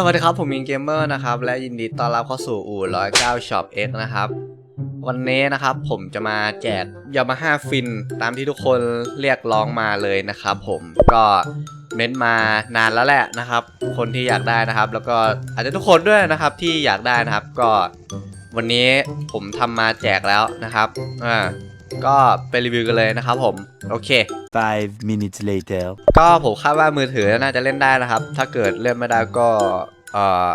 สวัสดีครับ ผมมิงเกมเมอร์นะครับ และยินดีต้อนรับเข้าสู่อู่109 Shop X นะครับ วันนี้นะครับผมจะมาแจกยามาฮ่าฟินตามที่ทุกคนเรียกร้องมาเลยนะครับผมก็เม้นต์มานานแล้วแหละนะครับ คนที่อยากได้นะครับ แล้วก็อาจจะทุกคนด้วยนะครับที่อยากได้นะครับ ก็ วันนี้ผมทำมาแจกแล้วนะครับอ่าก็ไปรีวิวกันเลยนะครับผม โอเค Five minutes later. ก็ผมคาดว่ามือถือน่าจะเล่นได้นะครับ ถ้าเกิดเล่นไม่ได้ก็เอ่อ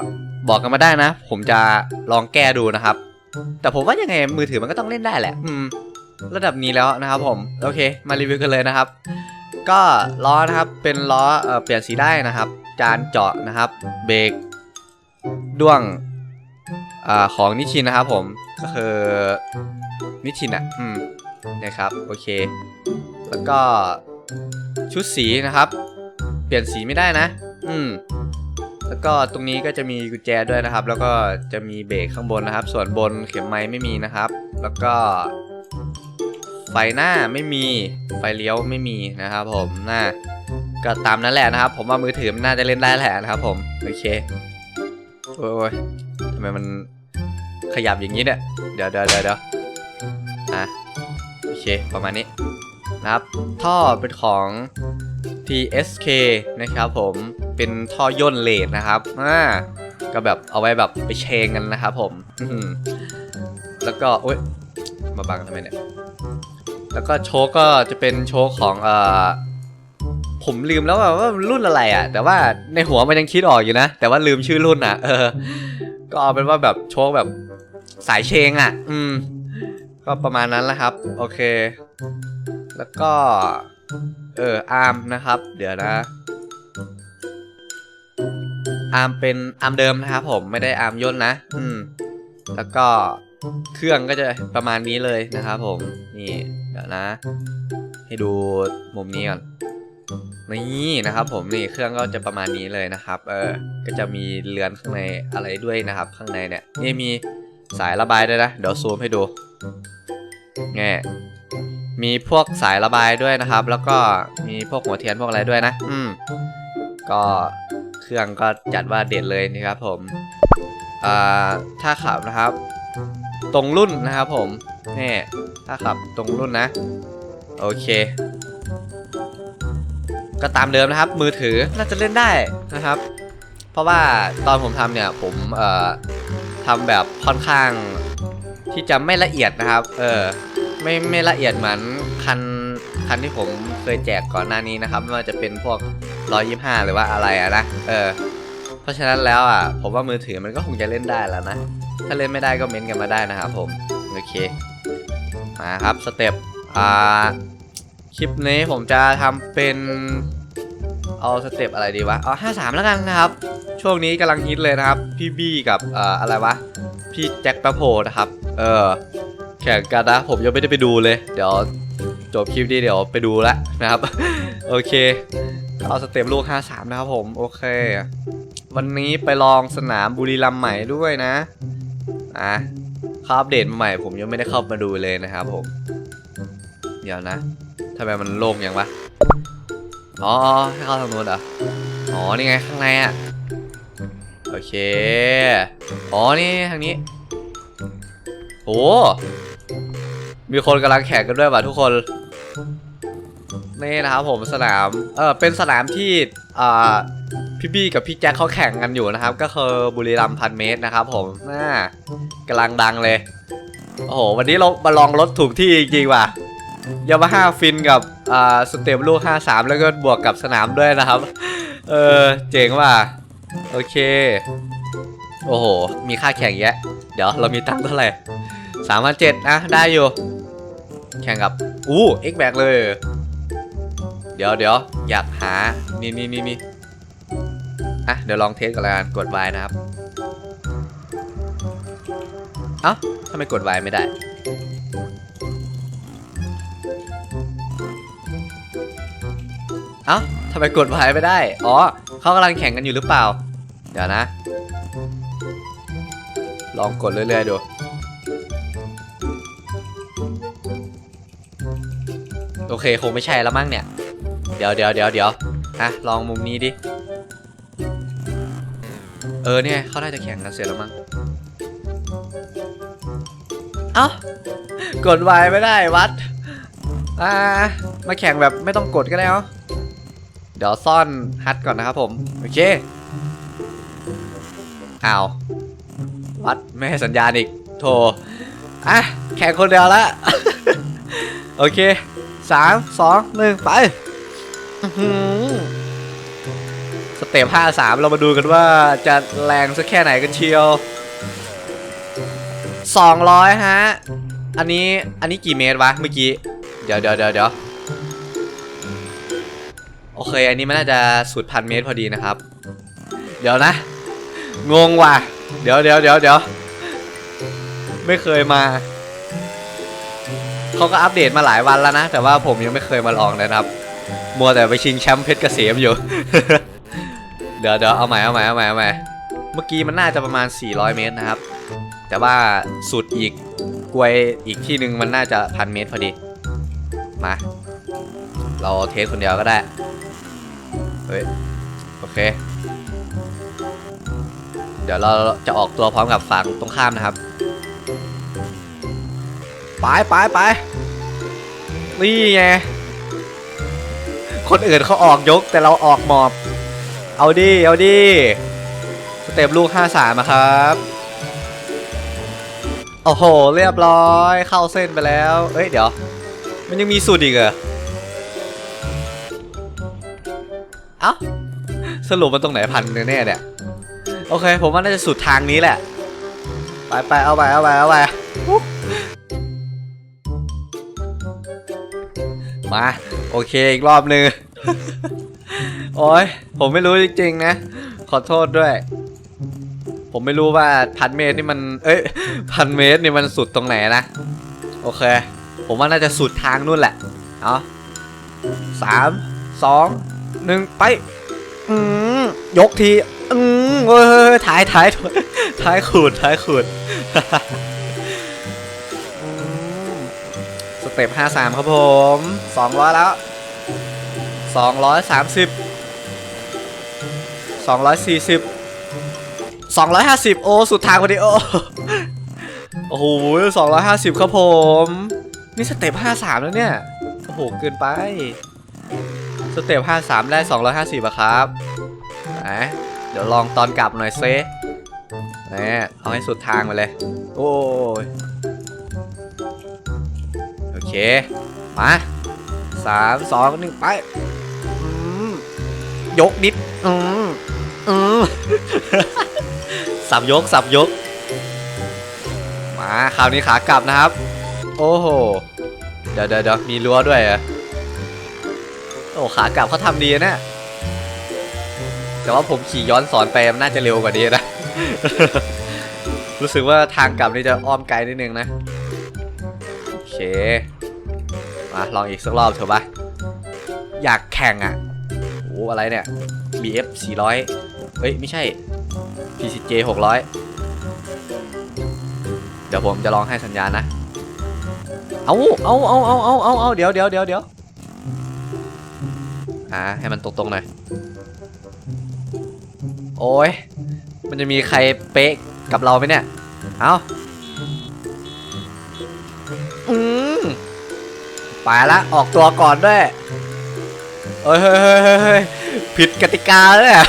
บอกกันมาได้นะ ผมจะลองแก้ดูนะครับ แต่ผมว่ายังไงมือถือมันก็ต้องเล่นได้แหละอืมระดับนี้แล้วนะครับผม โอเค มารีวิวกันเลยนะครับ ก็ล้อนะครับเป็นล้อเอ่อเปลี่ยนสีได้นะครับ จานเจาะนะครับ เบรกด้วง อ่าของนิชินนะครับผมก็คือนิชินอะอืมนะครับโอเค แล้วก็ชุดสีนะครับ เปลี่ยนสีไม่ได้นะ อืมแล้วก็ตรงนี้ก็จะมีกุญแจด้วยนะครับ แล้วก็จะมีเบรกข้างบนนะครับ ส่วนบนเข็มไม้ไม่มีนะครับ แล้วก็ ไฟหน้าไม่มีไฟเลี้ยวไม่มีนะครับผมน่าก็ตามนั้นแหละนะครับ ผมว่ามือถือมันน่าจะเล่นได้แหละนะครับ ผมโอเคโอ้ย ไมมันขยับอย่างนี้เนี่ย เดี๋ยวเดี๋ยวเดี๋ยวเอะโอเค ประมาณนี้นะครับ ท่อเป็นของ TSK นะครับผมเป็นท่อย่นเลดนะครับอ่าก็แบบเอาไว้แบบไปเชงกันนะครับผมแล้วก็โอ๊ยมาบังทำไมเนี่ย แล้วก็โชคก็จะเป็นโชคของเอ่อ ผมลืมแล้วว่าว่ามันรุ่นอะไรอะ แต่ว่าในหัวมันยังคิดออกอยู่นะ แต่ว่าลืมชื่อรุ่นอะ เออ ก็เอาเป็นว่าแบบโชคแบบสายเชงอะ อืม ก็ประมาณนั้นแหละครับ โอเค แล้วก็ เอออาร์มนะครับ เดี๋ยวนะอาร์มเป็นอาร์มเดิมนะครับผมไม่ได้อาร์มย่นนะ อืม แล้วก็เครื่องก็จะประมาณนี้เลยนะครับผม นี่ เดี๋ยวนะ ให้ดูมุมนี้ก่อน นี่นะครับผมนี่เครื่องก็จะประมาณนี้เลยนะครับ เออ ก็จะมีเรือนข้างในอะไรด้วยนะครับ ข้างในเนี่ยนี่มีสายระบายด้วยนะ เดี๋ยวซูมให้ดูแง่มีพวกสายระบายด้วยนะครับ แล้วก็มีพวกหัวเทียนพวกอะไรด้วยนะ อืม ก็เครื่องก็จัดว่าเด็ดเลยนะครับผมอ่าถ้าขับนะครับ ตรงรุ่นนะครับผมนี่ถ้าขับตรงรุ่นนะ โอเค ก็ตามเดิมนะครับ มือถือน่าจะเล่นได้นะครับ เพราะว่าตอนผมทำเนี่ยผมเอ่อทำแบบค่อนข้างที่จะไม่ละเอียดนะครับ เออไม่ไม่ละเอียดเหมือนคันคันที่ผมเคยแจกก่อนหน้านี้นะครับไม่ว่าจะเป็นพวก125หรือว่าอะไรอะนะเออ เพราะฉะนั้นแล้วอะ ผมว่ามือถือมันก็คงจะเล่นได้แล้วนะ ถ้าเล่นไม่ได้ก็เม้นกันมาได้นะครับผม โอเค มาครับสเต็ปอ่า คลิปนี้ผมจะทำเป็นเอาสเต็ปอะไรดีวะ เอา53แล้วกันนะครับ ช่วงนี้กำลังฮิตเลยนะครับ พี่บี้กับเอ่ออะไรวะ พี่แจ็คแปะโพนะครับ เออ แข่งกันนะ ผมยังไม่ได้ไปดูเลย เดี๋ยวจบคลิปนี้เดี๋ยวไปดูแล้วนะครับ โอเค เอาสเต็ปลูก53นะครับผม โอเค วันนี้ไปลองสนามบุรีรัมย์ใหม่ด้วยนะ อะเขาอัปเดตใหม่ผมยังไม่ได้เข้ามาดูเลยนะครับผม เดี๋ยวนะ ทำไมมันโล่งอย่างวะ อ๋อ ให้เข้าทางนู้นเหรอ อ๋อ นี่ไงข้างในอะ โอเค อ๋อ นี่ทางนี้โอ้มีคนกำลังแข่งกันด้วยว่ะทุกคน นี่นะครับผมสนาม เออเป็นสนามที่ อ่า พี่บี้กับพี่แจ็คเขาแข่งกันอยู่นะครับ ก็คือบุรีรัมย์พันเมตรนะครับผมน่ากำลังดังเลย โอ้โห วันนี้เรามาลองรถถูกที่จริงๆว่ะ ยามาฮ่าฟินกับอ่าสเต็ปลูก53 แล้วก็บวกกับสนามด้วยนะครับ เออ เจ๋งว่ะ โอเค โอ้โห มีค่าแข่งแยะเดี๋ยวเรามีตังค์เท่าไหร่สามพันเจ็ดนะได้อยู่ แข่งกับ อู้เอ็กแบกเลย เดี๋ยวเดี๋ยวอยากหา นี่นี่นี่นี่อะ เดี๋ยวลองเทสกันล้วกันกด Y นะครับ เอ้าทำไมกด Y ไม่ได้ เอ้าทำไมกด Y ไม่ได้ อ๋อเขากำลังแข่งกันอยู่หรือเปล่า เดี๋ยวนะ ลองกดเรื่อยๆดู โอเคคงไม่ใช่แล้วมั้งเนี่ย เดี๋ยวเดี๋ยวเดี๋ยวเดี๋ยวอะลองมุมนี้ดิ เออเนี่ยเขาน่าจะแข่งกันเสร็จแล้วมั้ง เอ้ากดไวไม่ได้วัด อ่า มาแข่งแบบไม่ต้องกดก็ได้เนาะเดี๋ยวซ่อนฮัทก่อนนะครับผม โอเคอ้าววัดไม่ให้สัญญาณอีก โทรอะ แข่งคนเดียวละโอเคสามสองหนึ่งไปสเต็ปห้าสามเรามาดูกันว่าจะแรงสักแค่ไหนกันเชียวสองร้อยฮะ อันนี้อันนี้กี่เมตรวะเมื่อกี้ เดี๋ยวเดี๋ยวเดี๋ยวเดี๋ยว เค อันนี้มันน่าจะสุดพันเมตรพอดีนะครับ เดี๋ยวนะ งงว่ะ เดี๋ยวเดี๋ยวเดี๋ยวเดี๋ยวไม่เคยมา เขาก็อัปเดตมาหลายวันแล้วนะ แต่ว่าผมยังไม่เคยมาลองเลยนะครับ มัวแต่ไปชิงแชมป์เพชรเกษมอยู่ เดี๋ยวเดี๋ยวเอาใหม่เอาใหม่เอาใหม่เอาใหม่ เมื่อกี้มันน่าจะประมาณ 400 เมตรนะครับ แต่ว่าสุดอีกกลวยอีกที่หนึ่งมันน่าจะพันเมตรพอดี มา เราเทสคนเดียวก็ได้ เฮ้ย โอเค เดี๋ยวเราจะออกตัวพร้อมกับฝั่งตรงข้ามนะครับ ไปไปไปนี่ไง คนอื่นเขาออกยกแต่เราออกหมอบ เอาดิ เอาดิ สเต็ปลูก 5-3อะครับ โอ้โห เรียบร้อยเข้าเส้นไปแล้ว เอ้ย เดี๋ยว มันยังมีสูตรอีกเหรอ เอ้าสรุปมันตรงไหนพันแน่เนี่ยโอเค ผมว่าน่าจะสุดทางนี้แหละ ไปไปเอาไปเอาไปเอาไปมา โอเคอีกรอบหนึ่งโอ้ยผมไม่รู้จริงๆนะ ขอโทษด้วย ผมไม่รู้ว่าพันเมตรนี่มัน เอ้ยพันเมตรนี่มันสุดตรงไหนนะ โอเค ผมว่าน่าจะสุดทางนู่นแหละ เอาสามสอง หนึ่งไป อืมยกที อืมเฮ้ยเฮ้ยเฮ้ยท้ายท้ายท้ายขูดท้ายขูดสเต็ปห้าสามครับผมสองร้อยแล้วสองร้อยสามสิบสองร้อยสี่สิบสองร้อยห้าสิบโอ้ สุดทางพอดีโอ้โอ้โหสองร้อยห้าสิบครับผม นี่สเต็ปห้าสามแล้วเนี่ย โอ้โห เกินไป สเต็ปห้าสามได้สองร้อยห้าสิบอะครับไหนเดี๋ยวลองตอนกลับหน่อยเซนี่เอาให้สุดทางไปเลย โอ้ย โอเค มาสามสองหนึ่งไปยกนิด อืมอืมสับยกสับยก มาคราวนี้ขากลับนะครับ โอ้โห เดี๋ยวเดี๋ยวเดี๋ยวมีรั้วด้วยอะ โอ้ขากลับเขาทำดีนะแต่ว่าผมขี่ย้อนสอนไปมันน่าจะเร็วกว่านี้นะ รู้สึกว่าทางกลับนี่จะอ้อมไกลนิดนึงนะ โอเค มาลองอีกสักรอบเถอะปะอยากแข่งอะโอ้อะไรเนี่ย BF 400 เฮ้ย ไม่ใช่ PCJ 600 เดี๋ยวผมจะลองให้สัญญาณนะ เอาเอาเอาเอาเอาเอาเอาเดี๋ยวเดี๋ยวเดี๋ยวเดี๋ยว อ่าให้มันตรงๆหน่อย โอ้ย มันจะมีใครเป๊ะกับเราไหมเนี่ย เอาอืมไปละ ออกตัวก่อนด้วยเฮ้ยเฮ้ยเฮ้ยเฮ้ยเฮ้ยผิดกติกาแล้วเนี่ย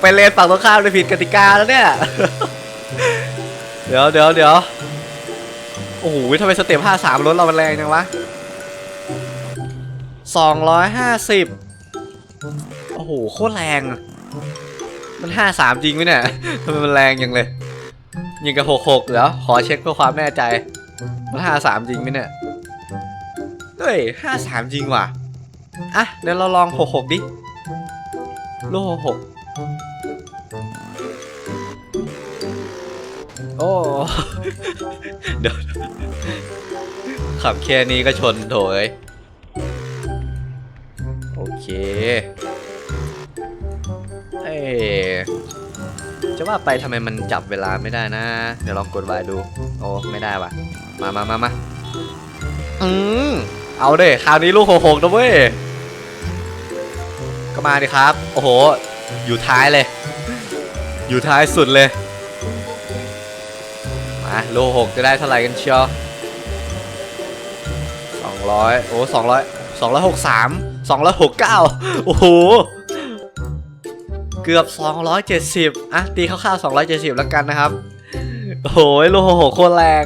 ไปเลนฝั่งตรงข้ามเลยผิดกติกาแล้วเนี่ย เดี๋ยวเดี๋ยวเดี๋ยวโอ้โหทำไมสเต็ปห้าสามรถเรามันแรงจังวะ สองร้อยห้าสิบโอ้โห โคตรแรง มันห้าสามจริงไหมเนี่ยทำไมมันแรงยังเลย ยิงกับหกหกเดี๋ยวขอเช็คเพื่อความแน่ใจ มันห้าสามจริงไหมเนี่ย เฮ้ยห้าสามจริงว่ะ อะ เดี๋ยวเราลองหกหกดิ ลูกหกหกโอ้ เดี๋ยวขับแค่นี้ก็ชนโถย เคเอ้จะว่าไปทำไมมันจับเวลาไม่ได้นะ เดี๋ยวลองกดวายดู โอ้ ไม่ได้ว่ะ มามามามาอืมเอาเด้คราวนี้ลูกหกหกนะเว้ย ก็มาดิครับ โอ้โห อยู่ท้ายเลย อยู่ท้ายสุดเลย มาโลหกจะได้เท่าไหร่กันเชียวสองร้อยโอ้สองร้อยสองร้อยหกสาม สองร้อยหกเก้าโอ้โห เกือบ 270 อะ ตีคร่าวๆ270 แล้วกันนะครับ โอ้โห ลูกหกโคตรแรง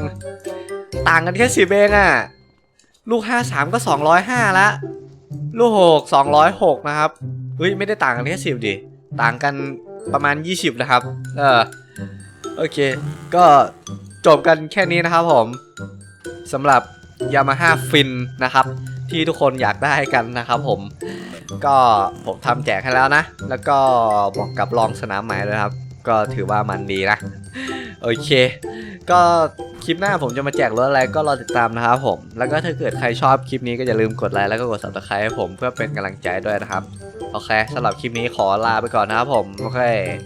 ต่างกันแค่10เองอะ ลูก 53 ก็ 205 ละ ลูก 6 206 นะครับเฮ้ย ไม่ได้ต่างกันแค่10ดิ ต่างกันประมาณ 20 นะครับ เออ โอเค ก็จบกันแค่นี้นะครับผมสำหรับ Yamaha Fin นะครับ ที่ทุกคนอยากได้กันนะครับผม ก็ผมทำแจกให้แล้วนะ แล้วก็บอกกับลองสนามใหม่เลยครับ ก็ถือว่ามันดีนะ โอเค ก็คลิปหน้าผมจะมาแจกรถอะไรก็รอติดตามนะครับผม แล้วก็ถ้าเกิดใครชอบคลิปนี้ก็อย่าลืมกดไลค์แล้วก็กด subscribe ให้ผมเพื่อเป็นกำลังใจด้วยนะครับ โอเคสำหรับคลิปนี้ขอลาไปก่อนนะครับผม โอเค